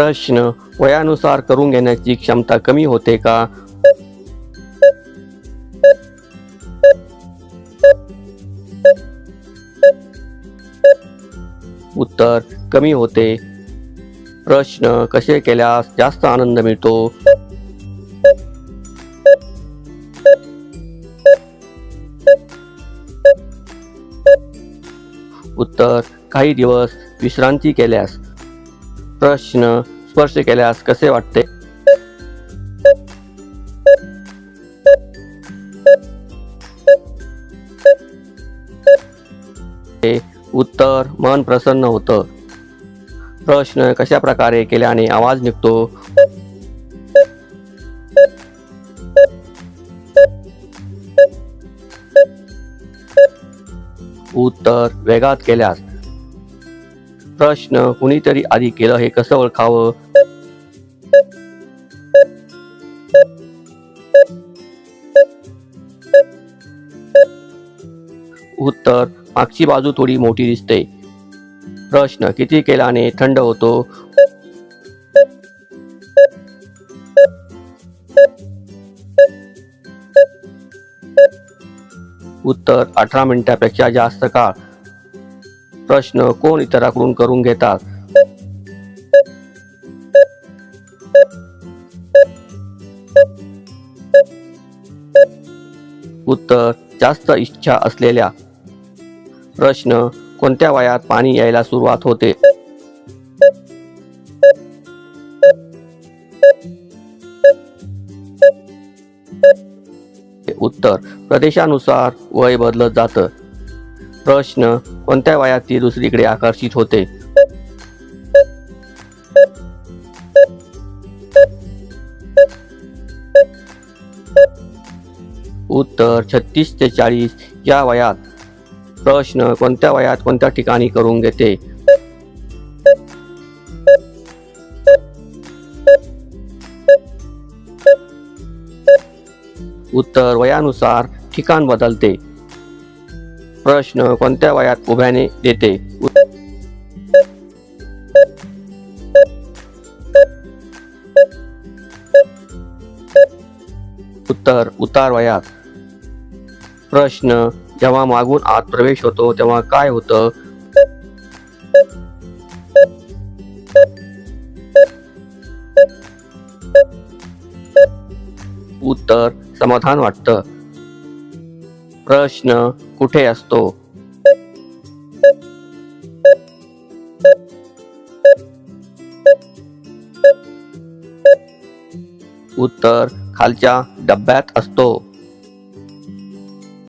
प्रश्न वयानुसार करून घेण्याची क्षमता कमी होते का? उत्तर कमी होते. प्रश्न कसे केल्यास जास्त आनंद मिळतो? उत्तर काही दिवस विश्रांती केल्यास प्रश्न स्पर्श केल्यास कसे वाटते? उत्तर मन प्रसन्न होतं. प्रश्न कशा प्रकारे केल्याने आवाज निघतो? उत्तर वेगात केल्यास प्रश्न कुणीतरी आधी केलं हे कसं ओळखावं? उत्तर मागची बाजू थोडी मोठी दिसते. प्रश्न किती केल्याने थंड होतो? उत्तर अठरा मिनिटापेक्षा जास्त काळ. प्रश्न कोण इतराकडून करून घेतात? उत्तर जास्त इच्छा असलेल्या प्रश्न कोणत्या वयात पाणी यायला सुरुवात होते? उत्तर प्रदेशानुसार वय बदलत जातं. प्रश्न कोणत्या वयात ती दुसरीकडे आकर्षित होते? उत्तर छत्तीस ते चाळीस या वयात. प्रश्न कोणत्या वयात कोणत्या ठिकाणी करून घेते? उत्तर वयानुसार ठिकाण बदलते. प्रश्न कोणत्या वयात उभ्याने येते उत्तर उतार वयात. प्रश्न जेव्हा मागून आत प्रवेश होतो तेव्हा काय होतं? उत्तर समाधान वाटतं. प्रश्न कुठे असतो? उत्तर खालच्या डब्यात असतो.